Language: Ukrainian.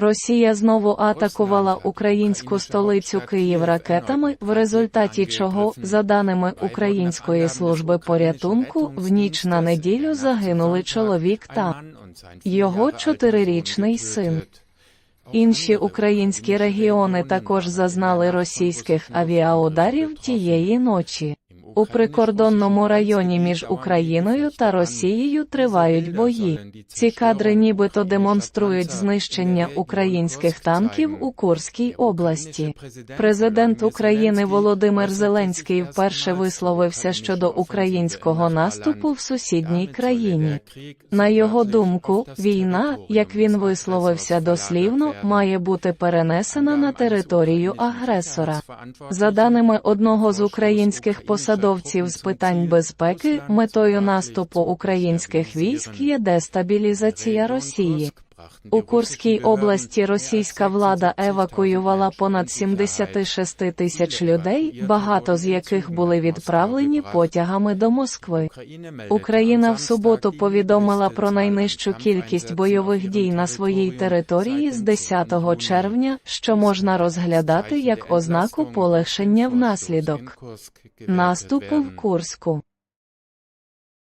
Росія знову атакувала українську столицю Київ ракетами, в результаті чого, за даними Української служби порятунку, в ніч на неділю загинули чоловік та його чотирирічний син. Інші українські регіони також зазнали російських авіаударів тієї ночі. У прикордонному районі між Україною та Росією тривають бої. Ці кадри нібито демонструють знищення українських танків у Курській області. Президент України Володимир Зеленський вперше висловився щодо українського наступу в сусідній країні. На його думку, війна, як він висловився дослівно, має бути перенесена на територію агресора. За даними одного з українських посадовців з питань безпеки, метою наступу українських військ є дестабілізація Росії. У Курській області російська влада евакуювала понад 76 тисяч людей, багато з яких були відправлені потягами до Москви. Україна в суботу повідомила про найнижчу кількість бойових дій на своїй території з 10 червня, що можна розглядати як ознаку полегшення внаслідок наступу в Курську.